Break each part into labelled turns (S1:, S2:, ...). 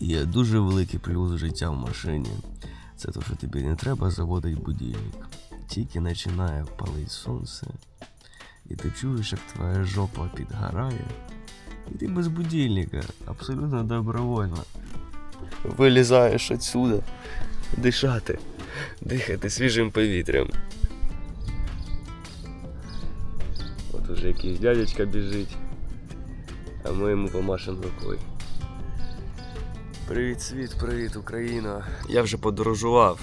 S1: Є дуже великий плюс життя в машині. Це те, що тобі не треба заводити будильник. Тільки починає палити сонце, і ти чуєш, як твоя жопа підгорає, і ти без будильника, абсолютно добровольно. Вилізаєш отсюда, дишати, дихати свіжим повітрям. От уже якийсь дядечка біжить, а ми йому помашемо рукою. Привіт, світ, привіт, Україна. Я вже подорожував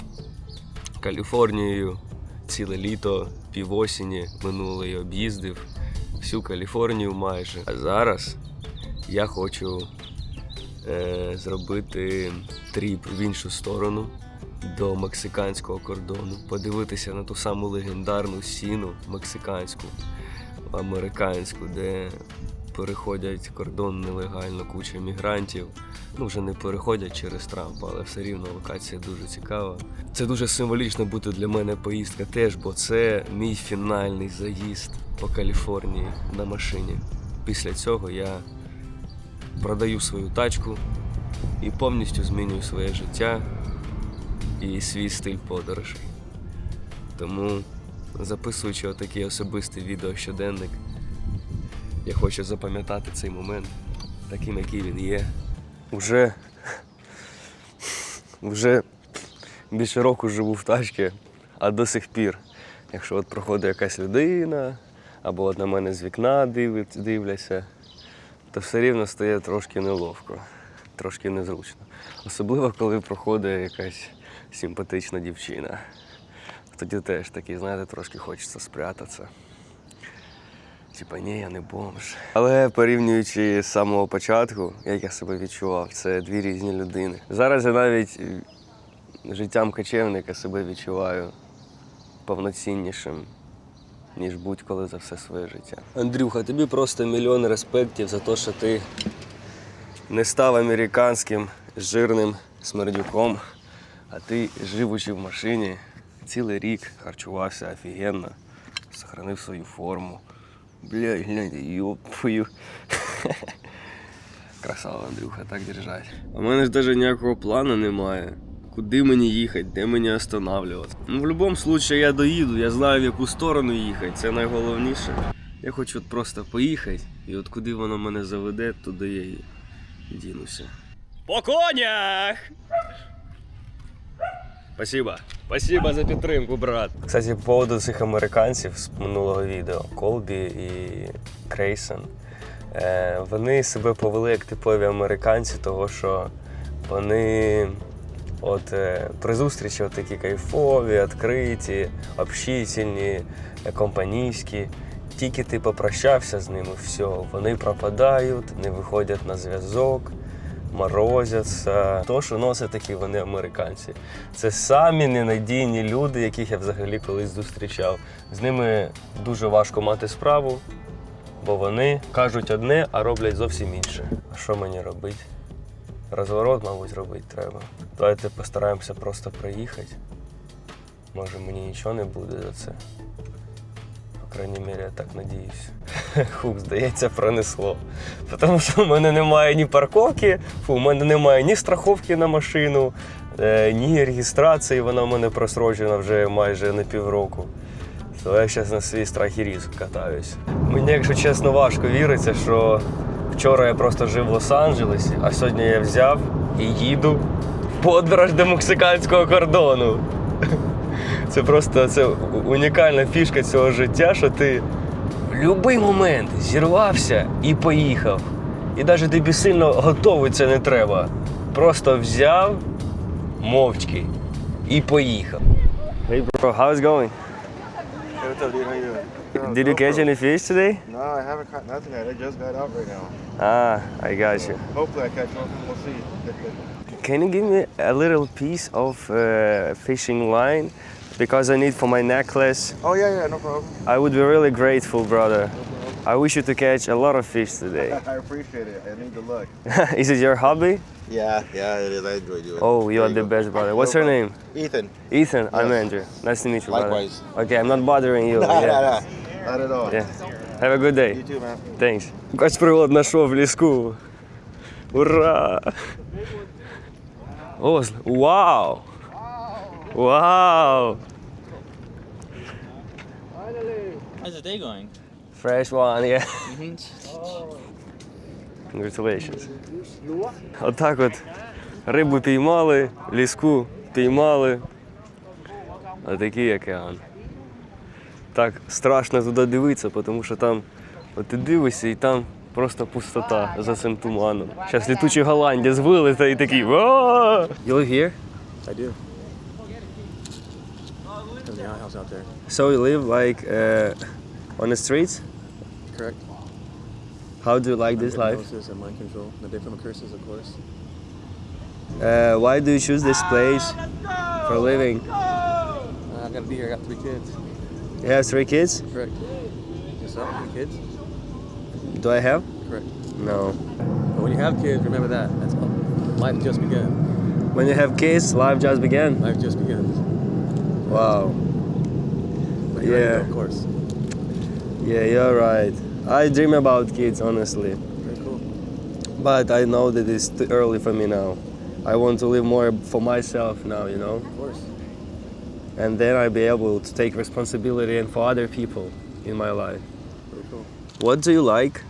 S1: Каліфорнією ціле літо, півосені минулої об'їздив всю Каліфорнію майже. А зараз я хочу е, зробити тріп в іншу сторону до мексиканського кордону, подивитися на ту саму легендарну сіну мексиканську, американську, де переходять кордон нелегально куча мігрантів. Ну, вже не переходять через Трампа, але все рівно локація дуже цікава. Це дуже символічно буде для мене поїздка теж, бо це мій фінальний заїзд по Каліфорнії на машині. Після цього я продаю свою тачку і повністю змінюю своє життя і свій стиль подорожей. Тому, записуючи отакий особистий відеощоденник, я хочу запам'ятати цей момент таким, який він є. Уже, вже більше року живу в тачці, а до сих пір, якщо от проходить якась людина, або от на мене з вікна дивляться, то все рівно стає трошки неловко, трошки незручно. Особливо, коли проходить якась симпатична дівчина. Тоді теж такий, знаєте, трошки хочеться спрятатися. Типа, ні, я не бомж. Але порівнюючи з самого початку, як я себе відчував, це дві різні людини. Зараз я навіть життям кочевника себе відчуваю повноціннішим, ніж будь-коли за все своє життя. Андрюха, тобі просто мільйон респектів за те, що ти не став американським жирним смердюком, а ти, живучи в машині, цілий рік харчувався офігенно, сохранив свою форму. Блядь, гляньте, ёпую. Красава, Андрюха, так держать. У мене ж навіть ніякого плану немає. Куди мені їхати, де мені останавливатися. Ну, в будь-якому випадку я доїду, я знаю, в яку сторону їхати, це найголовніше. Я хочу от просто поїхати, і от куди воно мене заведе, туди я і дінуся. По конях! Спасибо. Спасибо за підтримку, брат. Кстати, по поводу цих американців з минулого відео Колбі і Крейсон. Е, вони себе повели як типові американці, того що вони от е, при зустрічі от такі кайфові, відкриті, общительні, е, компанійські. Тільки ти попрощався з ними, все, вони пропадають, не виходять на зв'язок морозяться. То, що носять такі вони американці. Це самі ненадійні люди, яких я взагалі колись зустрічав. З ними дуже важко мати справу, бо вони кажуть одне, а роблять зовсім інше. А що мені робити? Розворот, мабуть, робити треба. Давайте постараємося просто проїхати. Може мені нічого не буде за це. Крайній мірі, я так надіюсь. Хук, здається, пронесло. Тому що в мене немає ні парковки, у мене немає ні страховки на машину, е, ні реєстрації, вона в мене просрочена вже майже на півроку. То я зараз на свій страх і різк катаюсь. Мені, якщо чесно, важко віриться, що вчора я просто жив в Лос-Анджелесі, а сьогодні я взяв і їду в подорож до мексиканського кордону. Це просто це унікальна фішка цього життя, що ти в будь-який момент зірвався і поїхав. І навіть тобі сильно готовий це не треба. Просто взяв мовчки і поїхав. Hey bro, how's it going?
S2: Hey, what's up, dude? How you doing?
S1: Did you catch any fish today?
S2: No, I haven't caught nothing yet. I just got out right now.
S1: Ah, I got you.
S2: Hopefully, I catch something. We'll see.
S1: Can you give me a little piece of uh, fishing line? Because I need for my necklace.
S2: oh yeah, yeah, no problem.
S1: I would be really grateful, brother.
S2: No problem.
S1: I wish you to catch a lot of fish today.
S2: I appreciate it. I need the luck.
S1: Is it your hobby?
S2: Yeah, yeah, it is. I enjoy doing it.
S1: Oh, you are
S2: There
S1: the
S2: go.
S1: best, brother. What's
S2: No
S1: your name?
S2: problem. Ethan.
S1: Ethan, I'm
S2: Yes.
S1: Andrew. Nice to meet you,
S2: Likewise.
S1: brother. Okay, I'm not bothering you.
S2: Nah,
S1: yeah.
S2: nah, nah. Not at all.
S1: Yeah. Have a good day.
S2: You too, man.
S1: Thanks. Якась пригод знайшов в ліску. Ура! Осло. Вау! Вау!
S3: How's the day going?
S1: Fresh one, yeah. Congratulations. Отак от рибу піймали, ліску піймали. А такий океан. Так страшно туди дивитися, тому що там от ти дивишся і там просто пустота за цим туманом. Зараз літучий голландець вилетить і такий. «Ва!» You live here?
S4: I do. Out there.
S1: So you live like uh, on the streets?
S4: Correct.
S1: How do you like this life?
S4: Hypnosis and mind control. The different curses, of course.
S1: Uh, why do you choose this place for living?
S4: Uh, I gotta be here. I got three kids.
S1: You have three kids?
S4: Correct. Yourself? Three kids?
S1: Do I have?
S4: Correct.
S1: No.
S4: But when you have kids, remember that. That's all. Life just began.
S1: When you have kids, life just began.
S4: Life just begins.
S1: Wow.
S4: But you're ready to
S1: Yeah.
S4: of course.
S1: Yeah, you're right. I dream about kids, honestly.
S4: Very cool.
S1: But I know that it's too early for me now. I want to live more for myself now, you know?
S4: Of course.
S1: And then I'll be able to take responsibility and for other people in my life.
S4: Very cool.
S1: What do you like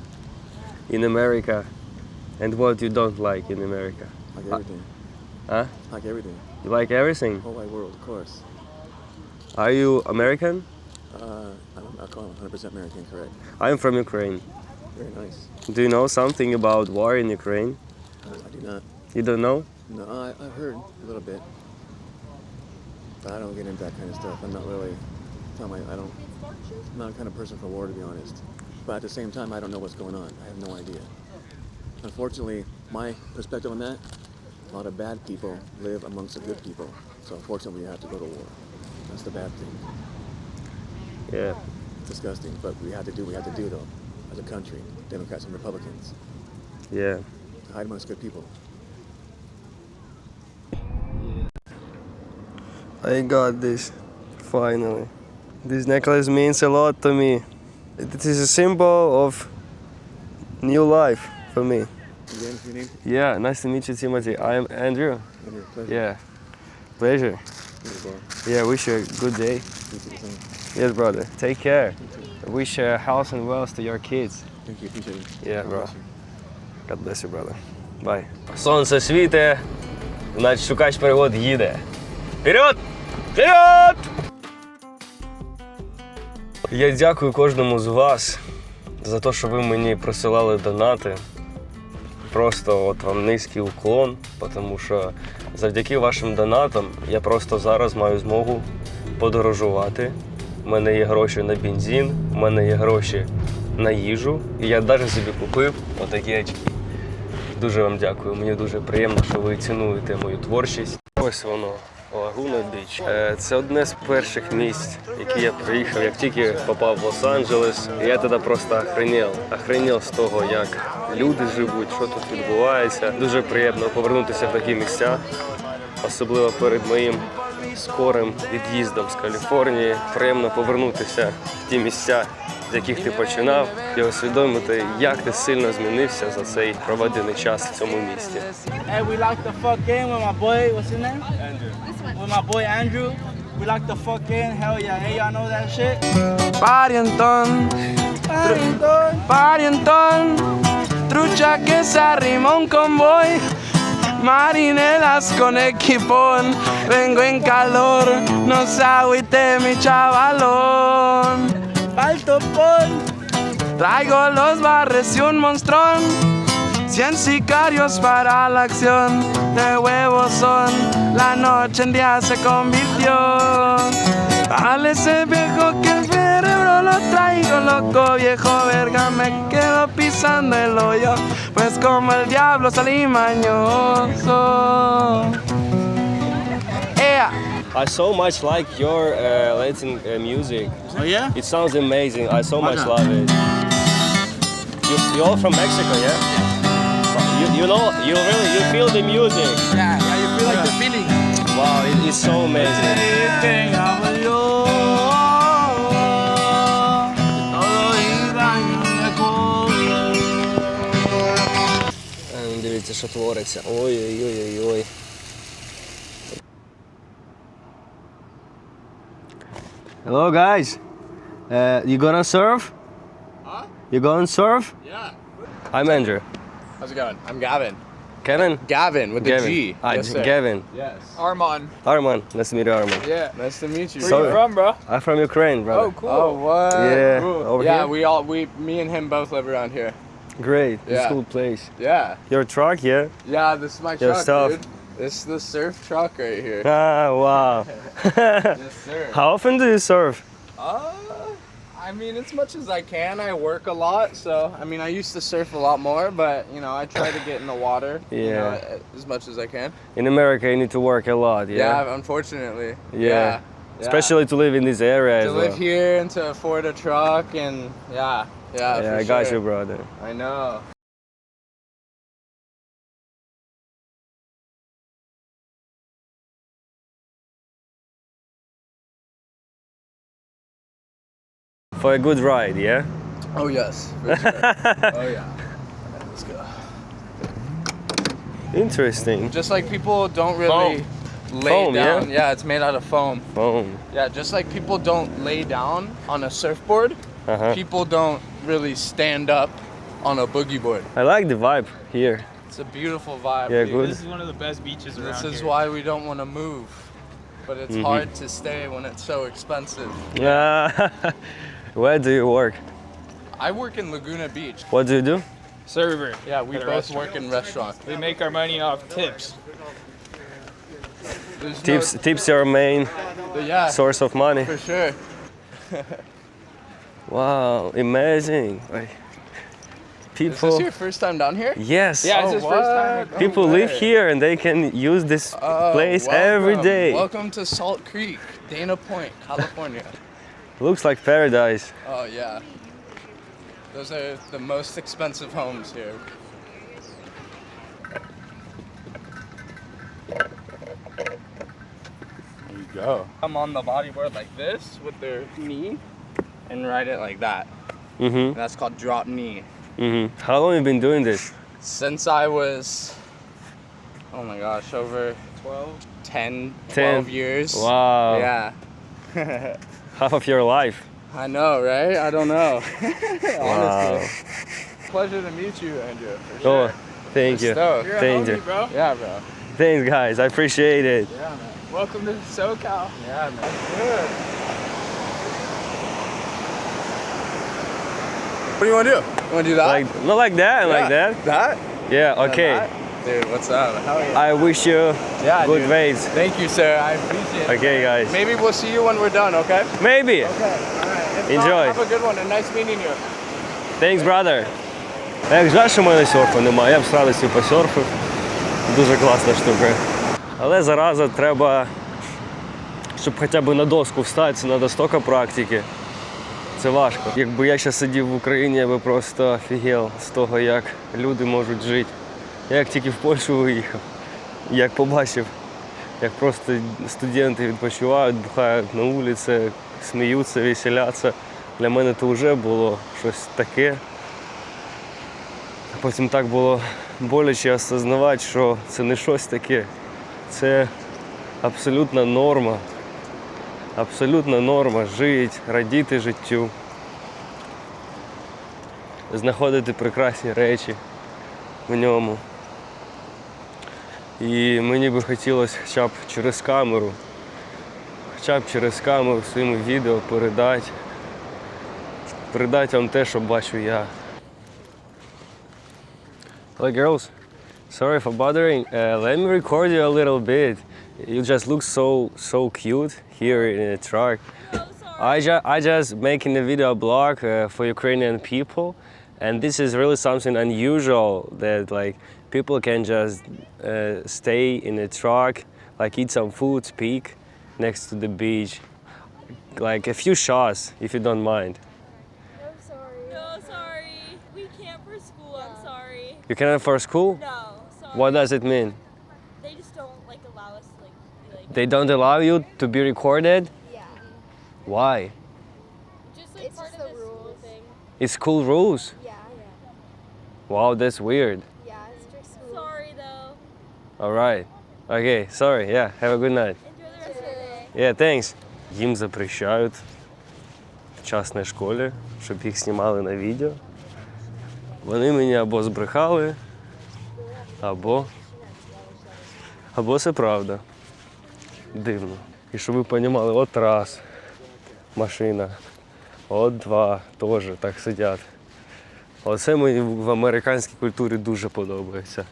S1: in America and what you don't like in America?
S4: Like
S1: Uh,
S4: everything.
S1: Huh?
S4: Like everything.
S1: You like everything?
S4: Whole wide world, of course.
S1: Are you American?
S4: Uh, I'm, I'll call 100% American, correct.
S1: I'm from Ukraine.
S4: Very nice.
S1: Do you know something about war in Ukraine?
S4: Uh, I do not.
S1: You don't know?
S4: No, I, I've heard a little bit, but I don't get into that kind of stuff. I'm not really, my, I don't, I'm not the kind of person for war to be honest. But at the same time, I don't know what's going on. I have no idea. Unfortunately, my perspective on that, a lot of bad people live amongst the good people. So unfortunately, you have to go to war. That's the bad thing.
S1: Yeah.
S4: Disgusting, but we had to do what we had to do though, as a country, Democrats and Republicans,
S1: Yeah.
S4: to hide amongst good people.
S1: I got this. Finally. This necklace means a lot to me. It is a symbol of new life for me.
S4: Again, your name?
S1: Yeah, nice to meet you, Timothy. I am Andrew.
S4: And your pleasure.
S1: Yeah. Pleasure. Yeah, wish you a good day. Yes, brother. Take care. Wish uh, health and wealth to your kids.
S4: Thank you. Appreciate it.
S1: Yeah,
S4: God
S1: bro.
S4: bless you.
S1: God bless you, brother. Bye. Сонце світе, значить шукач перевод їде. Вперед! Вперед! Я дякую кожному з вас за те, що ви мені присилали донати. Просто от вам низький уклон, тому що завдяки вашим донатам я просто зараз маю змогу подорожувати. У мене є гроші на бензин, у мене є гроші на їжу. І я навіть собі купив отакі очки. Дуже вам дякую. Мені дуже приємно, що ви цінуєте мою творчість. Ось воно. Лагуна Біч. Е, Це одне з перших місць, які я приїхав, як тільки попав в Лос-Анджелес. Я тоді просто охренів. Охренів з того, як люди живуть, що тут відбувається. Дуже приємно повернутися в такі місця, особливо перед моїм скорим від'їздом з Каліфорнії. Приємно повернутися в ті місця, з яких ти починав, і усвідомити, як ти сильно змінився за цей проведений час в цьому місті.
S3: Hey, we locked the fuck in
S5: marinelas con equipón, vengo en calor, no se agüite mi chavalón.
S3: Alto por.
S5: Traigo los barres y un monstrón, cien sicarios para la acción, de huevos son, la noche en día se convirtió. Al ese viejo que el cerebro lo traigo loco, viejo verga, me quedo pisando el hoyo, pues como el diablo salí mañoso. Ea.
S1: I so much like your uh, Latin uh, music.
S3: Oh yeah?
S1: It sounds amazing. I so much
S3: not?
S1: love it. You, you all from Mexico, yeah? You, you know, you really, you feel the music.
S5: Yeah, yeah, you feel like the feeling.
S1: Wow, it, it's so amazing. дивіться, що твориться. Ой-ой-ой-ой. Hello guys. Uh, you gonna surf? Huh? You gonna surf?
S5: Yeah.
S1: I'm Andrew.
S5: How's it going? I'm Gavin.
S1: Kevin?
S5: Gavin with the
S1: Gavin.
S5: G.
S1: Ah,
S5: yes, sir.
S1: Gavin.
S5: Yes.
S6: Armand.
S1: Arman. Nice to meet you, Arman.
S6: Yeah.
S5: Nice to meet you.
S1: So-
S6: Where you from, bro?
S1: I'm from Ukraine, brother.
S6: Oh, cool.
S5: Oh, what?
S1: Yeah,
S5: Cool.
S1: over
S5: yeah,
S1: here?
S5: we all we me and him both live around here.
S1: Great. It's a cool place.
S5: Yeah.
S1: Your truck, yeah?
S5: Yeah, this is my
S1: Your
S5: truck,
S1: stuff.
S5: dude. This is the surf truck right here.
S1: Ah, wow.
S5: yes, sir.
S1: How often do you surf?
S5: Uh, I mean, as much as I can. I work a lot, so I mean, I used to surf a lot more, but you know, I try to get in the water. You know,
S1: Yeah.
S5: as much as I can.
S1: In America, you need to work a lot,
S5: Yeah,
S1: yeah?
S5: unfortunately.
S1: Yeah.
S5: Yeah.
S1: Especially to live in this area
S5: to live
S1: well.
S5: here and to afford a truck and yeah, yeah.
S1: yeah, I got
S5: sure.
S1: you, brother.
S5: I know.
S1: For a good ride, yeah?
S5: Oh yes. oh yeah. Let's go.
S1: Interesting.
S5: Just like people don't really lay
S1: Foam, yeah?
S5: down. Yeah? it's made out of foam.
S1: Boom.
S5: Yeah, just like people don't lay down on a surfboard,
S1: Uh-huh.
S5: people don't really stand up on a boogie board.
S1: I like the vibe here.
S5: It's a beautiful vibe.
S1: Yeah,
S5: dude.
S1: good.
S6: This is one of the best beaches around
S5: This is
S6: here.
S5: why we don't want to move. But it's
S1: Mhm.
S5: hard to stay when it's so expensive.
S1: Ah, Where do you work?
S5: I work in Laguna Beach.
S1: What do you do?
S6: Server.
S5: Yeah, we both work in restaurants.
S6: We make our money off tips.
S5: There's
S1: Tips, tips your main
S5: yeah,
S1: source of money.
S5: for sure.
S1: Wow, amazing. Like,
S5: Is
S1: People,
S5: this your first time down here?
S1: yes.
S6: Yeah, it's his first time.
S5: what?
S1: People
S5: No
S1: live here and they can use this
S5: Oh,
S1: place every
S5: welcome.
S1: day.
S5: Welcome to Salt Creek, Dana Point, California.
S1: Looks like paradise.
S5: oh yeah. Those are the most expensive homes here. There you go. I'm on the bodyboard like this with their knee and ride it like that.
S1: Mm-hmm.
S5: That's called drop knee.
S1: Mm-hmm. How long have you been doing this?
S5: Since I was, oh my gosh, over
S6: 12.
S5: 10,
S1: 10.
S5: 12 years.
S1: Wow.
S5: Yeah.
S1: Half of your life.
S5: I know, right? I don't know.
S1: Wow.
S5: Pleasure to meet you, Andrew. For
S1: Oh,
S5: sure.
S1: thank you.
S5: Stoked.
S6: You're
S1: Thank
S6: homie,
S1: you.
S6: bro.
S5: Yeah, bro.
S1: Thanks, guys. I appreciate it.
S5: Yeah, man.
S6: Welcome to SoCal.
S5: Yeah, man. Good. What do you want to do? You want to do that?
S1: Like, not like that, like
S5: Yeah.
S1: that.
S5: That?
S1: Yeah, okay.
S5: that? Dude, what's up? Hell yeah.
S1: I wish you
S5: yeah,
S1: good
S5: dude.
S1: waves.
S5: Thank you, sir. I appreciate it.
S1: Okay, guys.
S5: Maybe we'll see you when we're done, okay?
S1: Maybe.
S5: Okay. All right. If
S1: Enjoy.
S5: Not, have a good one and nice meeting you.
S1: Thanks, brother. Як жаль, що в мене серфу немає, я б з радістю посерфив. Дуже класна штука. Але зараза треба, щоб хоча б на доску встати, це треба стільки практики. Це важко. Якби я ще сидів в Україні, я би просто офігел з того, як люди можуть жити. Я як тільки в Польщу виїхав, як побачив, як просто студенти відпочивають, бухають на вулиці, сміються, веселяться. Для мене це вже було щось таке. Потім так було боляче осознавати, що це не щось таке. Це абсолютна норма. Абсолютна норма жити, радіти життю, знаходити прекрасні речі в ньому. І мені би хотілося хоча б через камеру, хоча б через камеру своїми відео передати, передати вам те, що бачу я. Hello girls, sorry for bothering. Uh, let me record you a little bit. You just look so so cute here in the truck. I just I just making a video blog uh, for Ukrainian people, and this is really something unusual that like people can just uh, stay in a truck, like eat some food, speak next to the beach, like a few shots if you don't mind.
S7: No, sorry. No, sorry. We can't for school. I'm sorry.
S1: You cannot for school.
S7: No, sorry.
S1: What does it mean?
S7: They don't allow
S1: you to be recorded.
S7: Yeah.
S1: Why?
S7: Just like part of the school thing.
S1: It's school rules.
S7: Yeah. yeah.
S1: Wow, that's weird.
S7: Yeah. It's strict school.
S1: Alright. Okay, sorry, yeah, have a good night.
S7: Enjoy the rest of the day.
S1: Yeah, thanks. Їм запрещають в частній школі, щоб їх знімали на відео. Вони мені або збрехали, або. Або це правда. Дивно. І щоб ви розуміли, от раз машина, от два теж так сидять. Оце мені в американській культурі дуже подобається.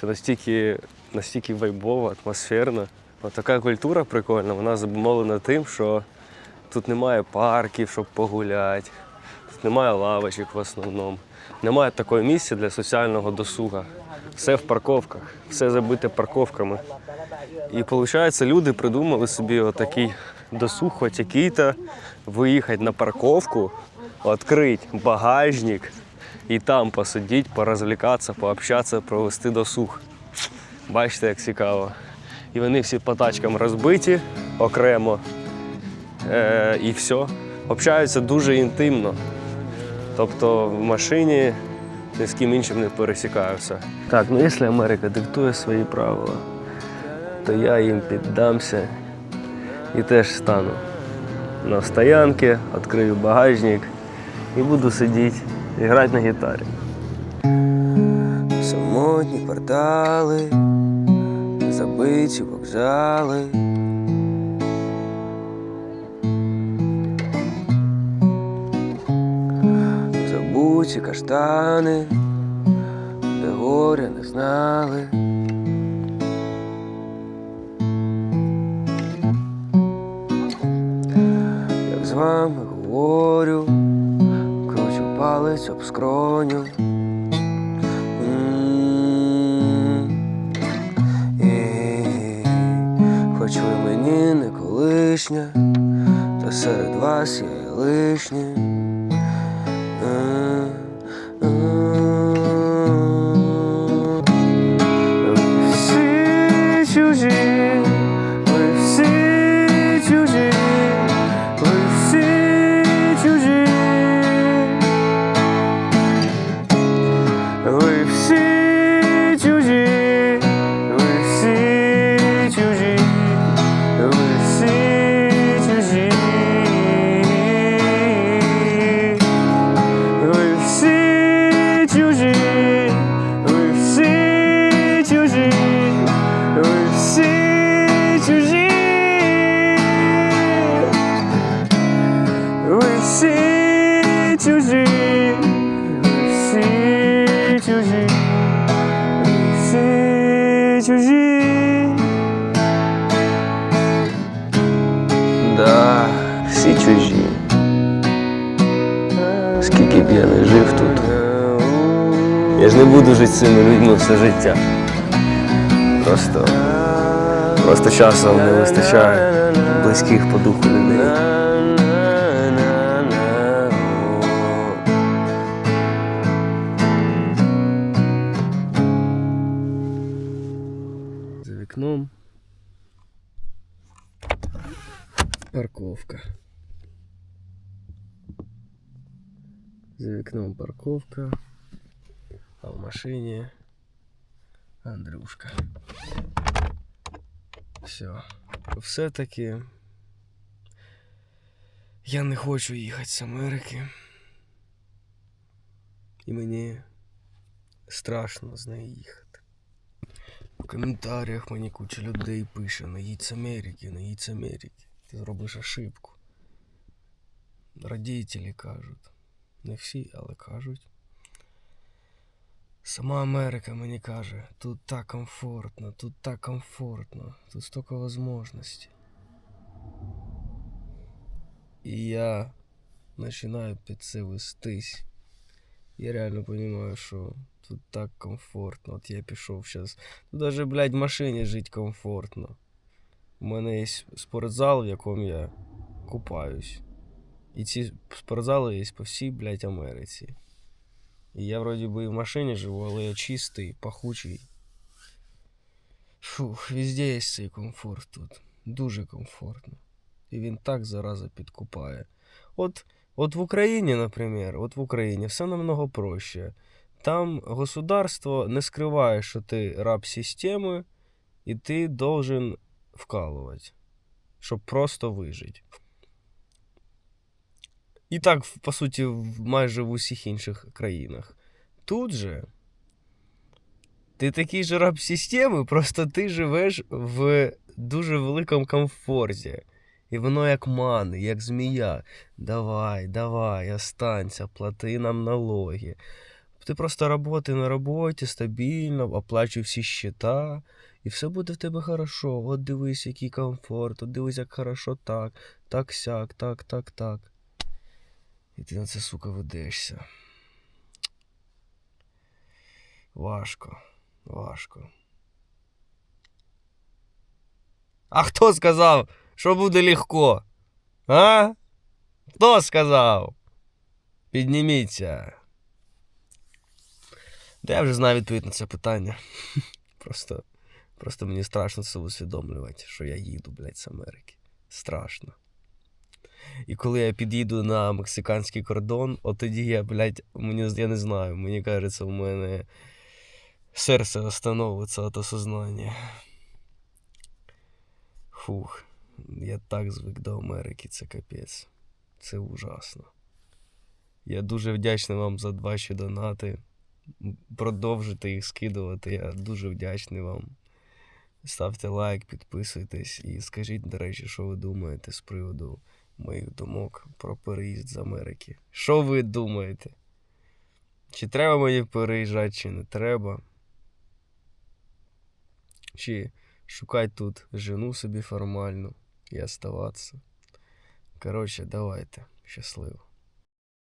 S1: Це настільки, настільки вайбово, атмосферно. От така культура прикольна, вона зумовлена тим, що тут немає парків, щоб погуляти, тут немає лавочок в основному. Немає такого місця для соціального досуга. Все в парковках, все забите парковками. І виходить, люди придумали собі отакий досуг, хоч який-то, виїхати на парковку, відкрити багажник і там посидіти, порозвлікатися, пообщатися, провести досуг. Бачите, як цікаво. І вони всі по тачкам розбиті окремо. Е, і все. Общаються дуже інтимно. Тобто в машині ні з ким іншим не пересікаюся. Так, ну якщо Америка диктує свої правила, то я їм піддамся і теж стану на стоянці, відкрию багажник і буду сидіти і грати на гітарі. Самотні квартали, забиті вокзали. Забуті каштани, де горя не знали. Як з вами говорю, кручу палець об скроню. Хоч ви мені не колишня, та серед вас я лишня. З цими людьми все життя. Просто. Просто часом не вистачає близьких по духу людей. За вікном. Парковка. За вікном парковка, в машині Андрюшка. Все. Все-таки я не хочу їхати з Америки. І мені страшно з неї їхати. В коментарях мені куча людей пише: не їдь з Америки, не їдь з Америки. Ти зробиш ошибку. Родителі кажуть. Не всі, але кажуть. Сама Америка мені каже, тут так комфортно, тут так комфортно, тут стільки можливостей. І я починаю під це вестись. Я реально розумію, що тут так комфортно. От я пішов зараз. Тут даже, блядь, в машині жити комфортно. У мене є спортзал, в якому я купаюсь. І ці спортзали є по всій, блядь, Америці. І я вроді би і в машині живу, але я чистий, пахучий. Фух, везде є цей комфорт тут. Дуже комфортно. І він так зараза підкупає. От, от в Україні, наприклад, от в Україні все намного проще. Там государство не скриває, що ти раб системи, і ти должен вкалувати, щоб просто вижити. І так, по суті, майже в усіх інших країнах. Тут же ти такий же раб системи, просто ти живеш в дуже великому комфорті. І воно як мани, як змія. Давай, давай, останься, плати нам налоги. Ти просто роботи на роботі, стабільно, оплачуй всі щита, і все буде в тебе хорошо. От дивись, який комфорт, от дивись, як хорошо так, так сяк, так, так, так. І ти на це, сука, ведешся. Важко, важко. А хто сказав, що буде легко? А? Хто сказав? Підніміться. Та я вже знаю відповідь на це питання. Просто, просто мені страшно це усвідомлювати, що я їду, блядь, з Америки. Страшно. І коли я під'їду на мексиканський кордон, от тоді я, блядь, мені, я не знаю, мені кажеться, у мене серце остановиться від осознання. Фух, я так звик до Америки, це капець. Це ужасно. Я дуже вдячний вам за ваші донати. Продовжуйте їх скидувати. Я дуже вдячний вам. Ставте лайк, підписуйтесь і скажіть, до речі, що ви думаєте з приводу моїх думок про переїзд з Америки. Що ви думаєте? Чи треба мені переїжджати, чи не треба? Чи шукати тут жену собі формальну і оставатися? Коротше, давайте. Щасливо.